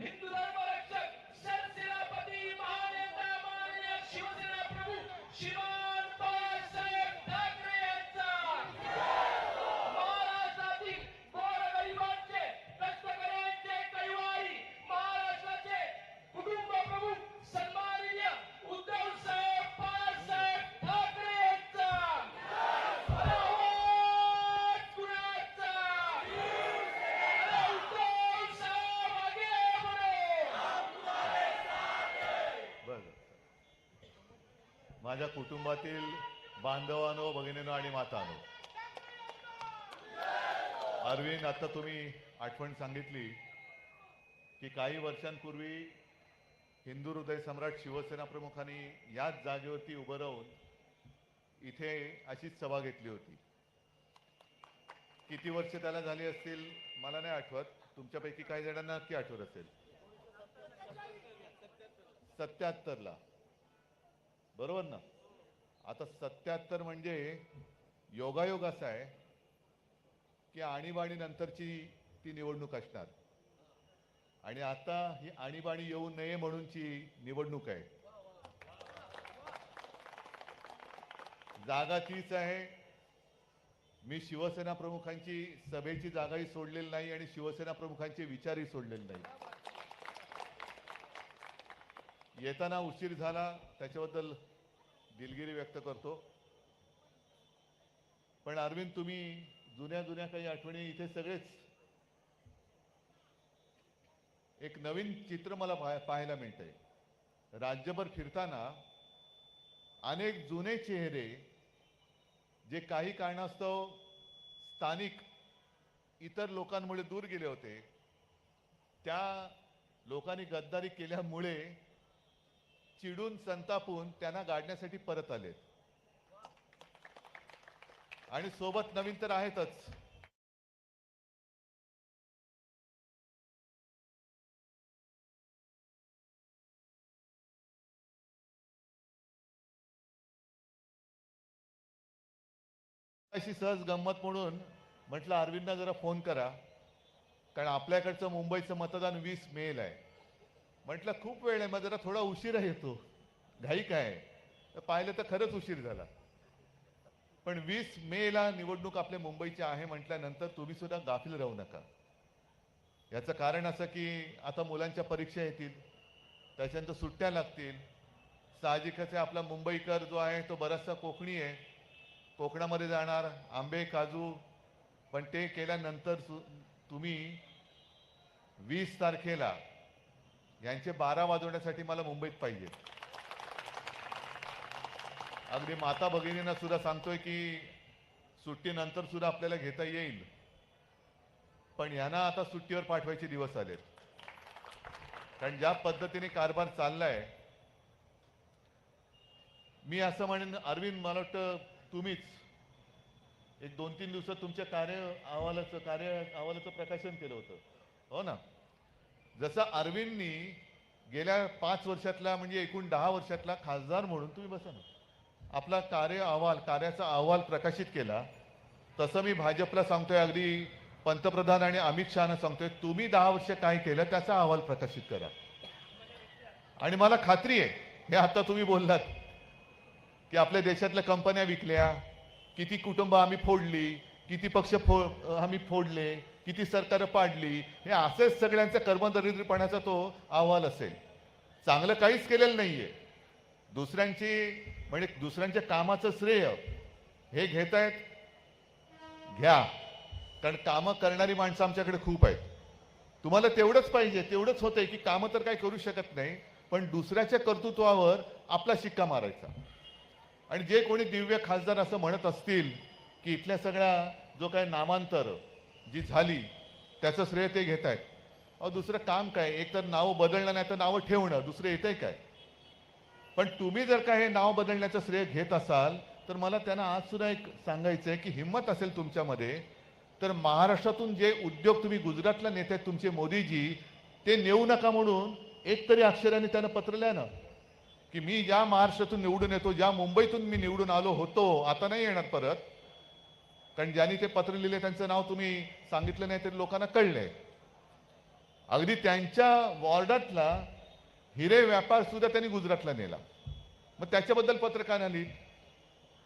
हिंदू धर्म कुटुंबातील बांधवानो भगिनीनो आणि मातानो. अरविंद आता तुम्ही आठवण सांगितली की काही वर्षांपूर्वी हिंदू हृदय सम्राट शिवसेना प्रमुखांनी याच जागेवरती उभं राहून इथे अशीच सभा घेतली होती. किती वर्ष त्याला झाली असतील मला नाही आठवत. तुमच्यापैकी काही जणांना नक्की आठवत असेल. सत्याहत्तरला. बरोबर ना? आता सत्याहत्तर म्हणजे योगायोग असा आहे की आणीबाणी नंतरची ती निवडणूक असणार. आणि आता ही आणीबाणी येऊ नये म्हणूनची निवडणूक आहे. जागा तीच आहे. मी शिवसेना प्रमुखांची सभेची जागाही सोडलेली नाही आणि शिवसेना प्रमुखांचे विचारही सोडलेले नाही. येताना उशीर झाला त्याच्याबद्दल दिलगिरी व्यक्त करतो. पण अरविंद तुम्ही जुन्या जुन्या काही आठवणी इथे सगळेच एक नवीन चित्र मला पाह- पाहायला मिळतंय. राज्यभर फिरताना अनेक जुने चेहरे जे काही कारणास्तव स्थानिक इतर लोकांमुळे दूर गेले होते त्या लोकांनी गद्दारी केल्यामुळे चिडून संतापून त्यांना गाडण्यासाठी परत आले आणि सोबत नवीन तर आहेतच. अशी सहज गंमत म्हणून म्हटलं अरविंदना जरा फोन करा. कारण आपल्याकडचं मुंबईचं मतदान वीस मेल आहे. म्हटलं खूप वेळ आहे मग जरा थोडा उशिरा येतो. घाई काय? तर पाहिलं तर खरंच उशीर झाला. पण वीस मेला निवडणूक आपल्या मुंबईची आहे म्हटल्यानंतर तुम्ही सुद्धा गाफील राहू नका. याचं कारण असं की आता मुलांच्या परीक्षा येतील त्याच्यानंतर सुट्ट्या लागतील. साहजिकच आहे आपला मुंबईकर जो आहे तो बराचसा कोकणी आहे. कोकणामध्ये जाणार आंबे काजू पण ते केल्यानंतर सु- तुम्ही वीस तारखेला यांचे बारा वाजवण्यासाठी मला मुंबईत पाहिजे. अगदी माता भगिनींना सुद्धा सांगतोय की सुट्टीनंतर सुद्धा आपल्याला घेता येईल. पण यांना आता सुट्टीवर पाठवायचे दिवस आलेत. कारण ज्या पद्धतीने कारभार चाललाय मी असं म्हणेन अरविंद मला वाटतं तुम्हीच एक दोन तीन दिवसात तुमच्या कार्य अहवालाचं कार्य अहवालाचं प्रकाशन केलं होतं. हो ना? जसं अरविंदनी गेल्या पाच वर्षातला म्हणजे एकूण दहा वर्षातला खासदार म्हणून तुम्ही बसा ना. आपला कार्य अहवाल कार्याचा अहवाल प्रकाशित केला तसं मी भाजपला सांगतोय अगदी पंतप्रधान आणि अमित शहाना सांगतोय तुम्ही दहा वर्ष काय केलं त्याचा अहवाल प्रकाशित करा. आणि मला खात्री आहे हे आता तुम्ही बोललात की आपल्या देशातल्या कंपन्या विकल्या किती कुटुंब आम्ही फोडली किती पक्ष फो आम्ही फोडले किती सरकार पाडली हे असेच सगळ्यांचा कर्मदरिद्रीपणाचा तो अहवाल असेल. चांगलं काहीच केलेलं नाहीये. दुसऱ्यांची म्हणजे दुसऱ्यांच्या कामाचं श्रेय हे घेत आहेत घ्या. कारण कामं करणारी माणसं आमच्याकडे खूप आहेत. तुम्हाला तेवढंच पाहिजे तेवढंच होतंय की कामं तर काही करू शकत नाही पण दुसऱ्याच्या कर्तृत्वावर आपला शिक्का मारायचा. आणि जे कोणी दिव्य खासदार असं म्हणत असतील की इथल्या सगळ्या जो काय नामांतर जी झाली त्याचं श्रेय ते घेत आहेत. अहो दुसरं काम काय? एक तर नावं बदलणं नाही तर नावं ठेवणं. दुसरं येतंय काय? पण तुम्ही जर का हे नाव बदलण्याचं श्रेय घेत असाल तर मला त्यांना आज सुद्धा एक सांगायचं आहे की हिंमत असेल तुमच्यामध्ये तर महाराष्ट्रातून जे उद्योग तुम्ही गुजरातला नेत आहेत तुमचे मोदीजी ते नेऊ नका म्हणून एक तरी अक्षराने त्यानं पत्र लिहा ना. की मी ज्या महाराष्ट्रातून निवडून येतो ज्या मुंबईतून मी निवडून आलो होतो आता नाही येणार परत. कारण ज्यांनी ते पत्र लिहिले त्यांचं नाव तुम्ही सांगितलं नाही तरी लोकांना कळलंय अगदी त्यांच्या वॉर्डातला हिरे व्यापार सुद्धा त्यांनी गुजरातला नेला. मग त्याच्याबद्दल पत्रकार आली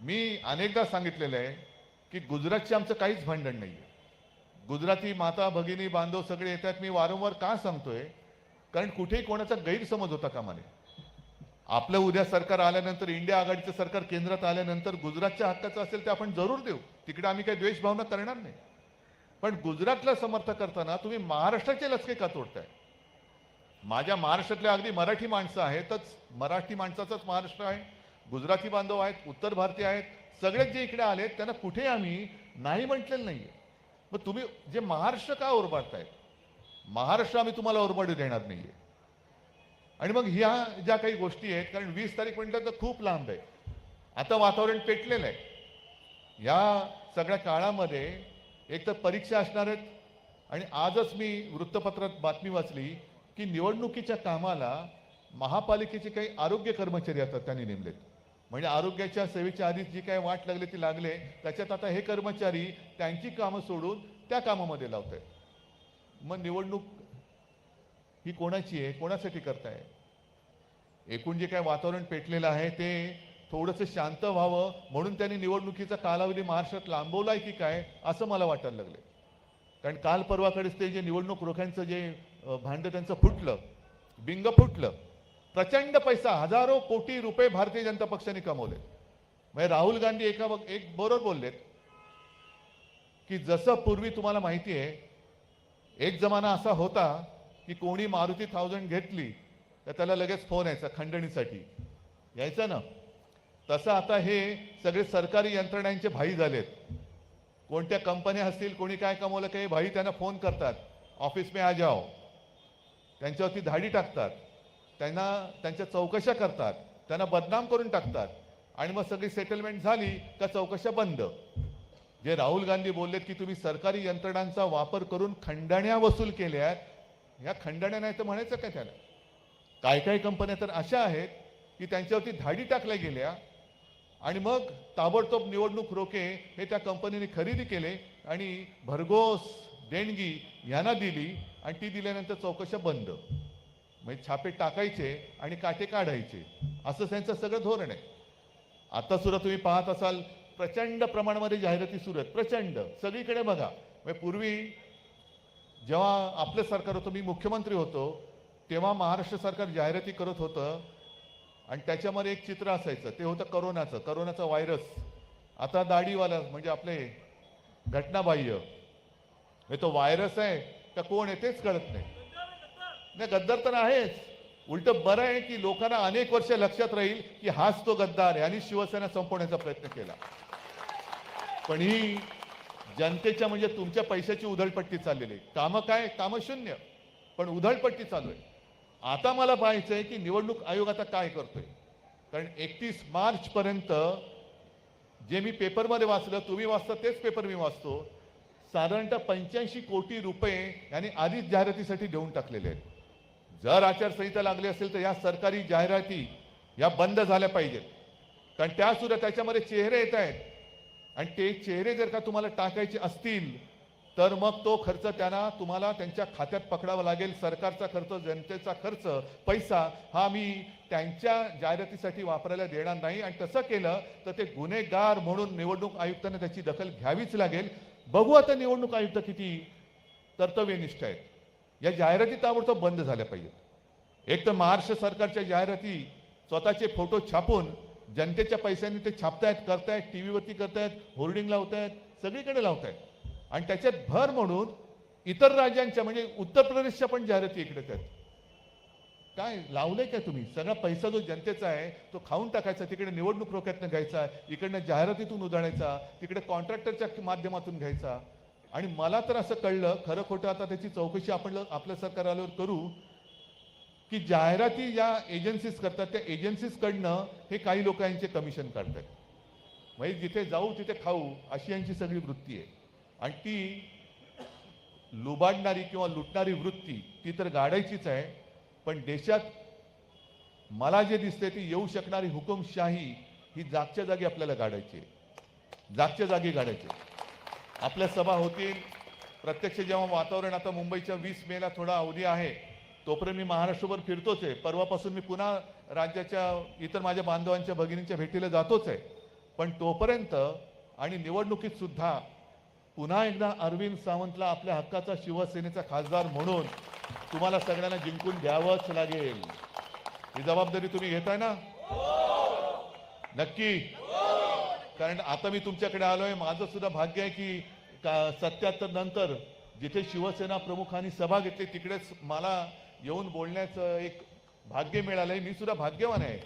मी अनेकदा सांगितलेलं आहे की गुजरातचे आमचं काहीच भांडण नाही गुजराती माता भगिनी बांधव सगळे येतात. मी वारंवार का सांगतोय? कारण कुठेही कोणाचा गैरसमज होता कामाने. आपलं उद्या सरकार आल्यानंतर इंडिया आघाडीचं सरकार केंद्रात आल्यानंतर गुजरातच्या हक्काचं असेल ते आपण जरूर देऊ. तिकडे आम्ही काही द्वेषभावना करणार नाही. पण गुजरातला समर्थ करताना तुम्ही महाराष्ट्राचे लचके का तोडताय? माझ्या महाराष्ट्रातल्या अगदी मराठी माणसं आहेतच. मराठी माणसाचाच महाराष्ट्र आहे. गुजराती बांधव आहेत उत्तर भारतीय आहेत. सगळेच जे इकडे आलेत त्यांना कुठे आम्ही नाही म्हटलेलं नाहीये. मग तुम्ही जे महाराष्ट्र का ओरबाडतायत महाराष्ट्र आम्ही तुम्हाला ओरबाडू देणार नाहीये. आणि मग ह्या ज्या काही गोष्टी आहेत कारण वीस तारीख म्हटलं तर खूप लांब आहे. आता वातावरण पेटलेलं आहे. या सगळ्या काळामध्ये एक तर परीक्षा असणार आहेत आणि आजच मी वृत्तपत्रात बातमी वाचली की निवडणुकीच्या कामाला महापालिकेचे काही आरोग्य कर्मचारी आता त्यांनी नेमलेत. म्हणजे आरोग्याच्या सेवेच्या आधीच जी काही वाट लागली ती लागले त्याच्यात आता हे कर्मचारी त्यांची कामं सोडून त्या कामामध्ये लावत आहेत मग निवडणूक ही कोणाची आहे? कोणासाठी करताय? एकूण जे काय वातावरण पेटलेलं आहे ते थोडंसं शांत व्हावं म्हणून त्यांनी निवडणुकीचा कालावधी महाराष्ट्रात लांबवलाय की काय असं मला वाटायला लागले कारण काल परवाकडेच ते जे निवडणूक रोख्यांचं जे भांडं त्यांचं फुटलं बिंग फुटलं प्रचंड पैसा हजारो कोटी रुपये भारतीय जनता पक्षाने कमवले म्हणजे राहुल गांधी एका वक- एक बरोबर बोललेत की जसं पूर्वी तुम्हाला माहिती आहे एक जमाना असा होता की कोणी मारुती थाउजंड घेतली तर त्याला लगेच फोन यायचा खंडणीसाठी. यायचा ना? तसं आता हे सगळे सरकारी यंत्रणांचे भाई झालेत. कोणत्या कंपन्या असतील कोणी काय कमवलं काही भाई त्यांना फोन करतात. ऑफिस मे आ जाओ. त्यांच्यावरती धाडी टाकतात. त्यांना त्यांच्या चौकशा करतात. त्यांना बदनाम करून टाकतात. आणि मग सगळी सेटलमेंट झाली का चौकशा बंद? जे राहुल गांधी बोललेत की तुम्ही सरकारी यंत्रणांचा वापर करून खंडण्या वसूल केल्या आहेत ह्या खंडण्या नाही तर म्हणायचं काय त्याला? काय काही कंपन्या तर अशा आहेत की त्यांच्यावरती धाडी टाकल्या गेल्या आणि मग ताबडतोब निवडणूक रोखे हे त्या कंपनीने खरेदी केले आणि भरघोस देणगी यांना दिली आणि ती दिल्यानंतर चौकशा बंद. म्हणजे छापे टाकायचे आणि काटे काढायचे. असं त्यांचं सगळं धोरण आहे. आता सुद्धा तुम्ही पाहत असाल प्रचंड प्रमाणामध्ये जाहिराती सुरू आहेत. प्रचंड. सगळीकडे बघा. म्हणजे पूर्वी जेव्हा आपलं सरकार होतं मी मुख्यमंत्री होतो तेव्हा महाराष्ट्र सरकार जाहिराती करत होतं आणि त्याच्यामध्ये एक चित्र असायचं. ते होतं करोनाचं. करोनाचा व्हायरस. आता दाढीवाला म्हणजे आपले घटनाबाह्य. हे तो व्हायरस आहे का कोण आहे तेच कळत नाही. नाही गद्दार तर आहेच. उलट बरं आहे की लोकांना अनेक वर्ष लक्षात राहील की हाच तो गद्दार आहे आणि शिवसेना संपवण्याचा प्रयत्न केला. पण ही जनतेच्या म्हणजे तुमच्या पैशाची उधळपट्टी चाललेली. आहे कामं काय? कामं शून्य. पण उधळपट्टी चालू आहे. आता मला पाहायचं आहे की निवडणूक आयोग आता काय करतोय? कारण एकतीस मार्चपर्यंत जे मी पेपरमध्ये वाचलं तुम्ही वाचता तेच पेपर मी वाचतो. साधारणतः पंच्याऐंशी कोटी रुपये यांनी आधीच जाहिरातीसाठी देऊन टाकलेले आहेत. जर आचारसंहिता लागली असेल तर या सरकारी जाहिराती या बंद झाल्या पाहिजेत. कारण त्यासुद्धा त्याच्यामध्ये चेहरे येत आहेत. आणि ते चेहरे जर का तुम्हाला टाकायचे असतील तर मग तो खर्च त्यांना तुम्हाला त्यांच्या खात्यात पकडावा लागेल. सरकारचा खर्च जनतेचा खर्च पैसा हा मी त्यांच्या जाहिरातीसाठी वापरायला देणार नाही. आणि तसं केलं तर ते गुन्हेगार म्हणून निवडणूक आयुक्तांना त्याची दखल घ्यावीच लागेल. बघू आता निवडणूक आयुक्त किती कर्तव्यनिष्ठ आहेत. या जाहिराती ताबडतोब बंद झाल्या पाहिजेत. एक तर महाराष्ट्र सरकारच्या जाहिराती स्वतःचे फोटो छापून जनतेच्या पैशांनी ते छापतायत करतायत टी व्हीवरती करतायत होर्डिंग लावतायत सगळीकडे लावतायत. आणि त्याच्यात भर म्हणून इतर राज्यांच्या म्हणजे उत्तर प्रदेशच्या पण जाहिराती इकडे आहेत काय लावलंय काय तुम्ही? सगळा पैसा जो जनतेचा आहे तो खाऊन टाकायचा तिकडे निवडणूक रोख्यातनं घ्यायचा इकडनं जाहिरातीतून उधळायचा तिकडे कॉन्ट्रॅक्टरच्या माध्यमातून घ्यायचा. आणि मला तर असं कळलं खरं खोटं आता त्याची चौकशी आपण आपल्या सरकार आल्यावर करू की जाहिराती ज्या एजन्सीज करतात त्या एजन्सीजकडनं हे काही लोक यांचे कमिशन काढतात. म्हणजे जिथे जाऊ तिथे खाऊ अशी यांची सगळी वृत्ती आहे. आणि ती लुबाडणारी किंवा लुटणारी वृत्ती ती तर गाडायचीच आहे पण देशात मला जे दिसते ती येऊ शकणारी हुकुमशाही ही जागच्या जागी आपल्याला गाडायची आहे. जागच्या जागी गाडायची आपल्या सभा होतील. प्रत्यक्ष जेव्हा वातावरण आता मुंबईच्या वीस मेला थोडा अवधी आहे तोपर्यंत मी महाराष्ट्रभर फिरतोच आहे. परवापासून मी पुन्हा राज्याच्या इतर माझ्या बांधवांच्या भगिनींच्या भेटीला जातोच आहे. पण तोपर्यंत आणि निवडणुकीत सुद्धा पुन्हा एकदा अरविंद सावंतला आपल्या हक्काचा शिवसेनेचा खासदार म्हणून तुम्हाला सगळ्यांना जिंकून द्यावंच लागेल. ही जबाबदारी तुम्ही घेताय ना? नक्की. कारण आता मी तुमच्याकडे आलोय. माझं सुद्धा भाग्य आहे की सत्याहत्तर नंतर जिथे शिवसेना प्रमुखांनी सभा घेतली तिकडेच मला येऊन बोलण्याचं एक भाग्य मिळालंय मी सुद्धा भाग्यवान आहे.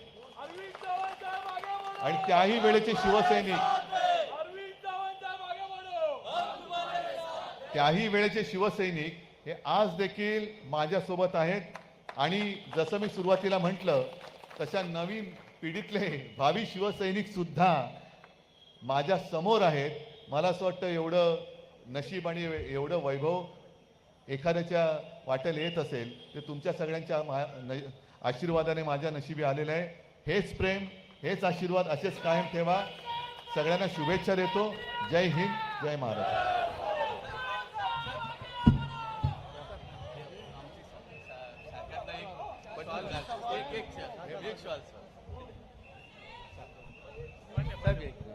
आणि त्याही वेळेचे शिवसैनिक. त्याही वेळेचे शिवसैनिक हे आज देखील माझ्यासोबत आहेत. आणि जसं मी सुरुवातीला म्हटलं तशा नवीन पिढीतले भावी शिवसैनिक सुद्धा माझ्यासमोर आहेत. मला असं वाटतं एवढं नशीब आणि एवढं वैभव एखाद्याच्या वाटेल येत असेल ते तुमच्या सगळ्यांच्या मा- आशीर्वादाने माझ्या नशिबी आलेलं आहे हेच प्रेम हेच आशीर्वाद असेच कायम ठेवा सगळ्यांना शुभेच्छा देतो जय हिंद जय महाराष्ट्र एक एक एक